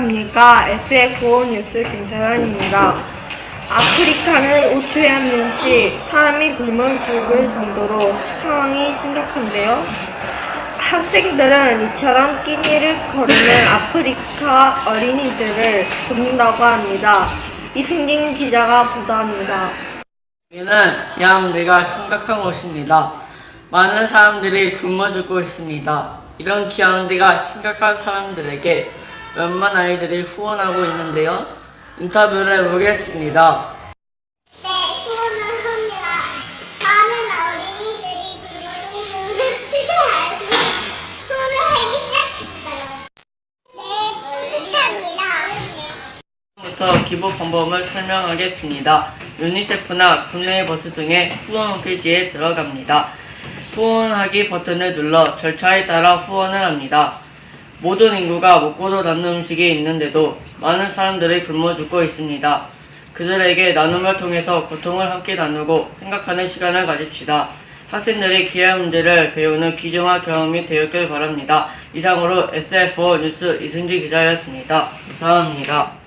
안녕하십니까. SF5 뉴스 김서연입니다. 아프리카는 우추해암는 시 사람이 굶어 죽을 정도로 상황이 심각한데요. 학생들은 이처럼 끼니를 거르는 아프리카 어린이들을 돕는다고 합니다. 이승진 기자가 보도합니다. 여기는 기아문제가 심각한 곳입니다. 많은 사람들이 굶어 죽고 있습니다. 이런 기아문제가 심각한 사람들에게 몇만 아이들이 후원하고 있는데요. 인터뷰를 해보겠습니다. 네, 후원을 합니다. 많은 어린이들이 굶어 죽는 알고 후원을 하기 시작했어요. 네, 축하합니다. 부터 기부 방법을 설명하겠습니다. 유니세프나 국내 버스 등의 후원 홈페이지에 들어갑니다. 후원하기 버튼을 눌러 절차에 따라 후원을 합니다. 모든 인구가 먹고도 남는 음식이 있는데도 많은 사람들이 굶어 죽고 있습니다. 그들에게 나눔을 통해서 고통을 함께 나누고 생각하는 시간을 가집시다. 학생들이 기회 문제를 배우는 귀중한 경험이 되었길 바랍니다. 이상으로 SF4 뉴스 이승지 기자였습니다. 감사합니다.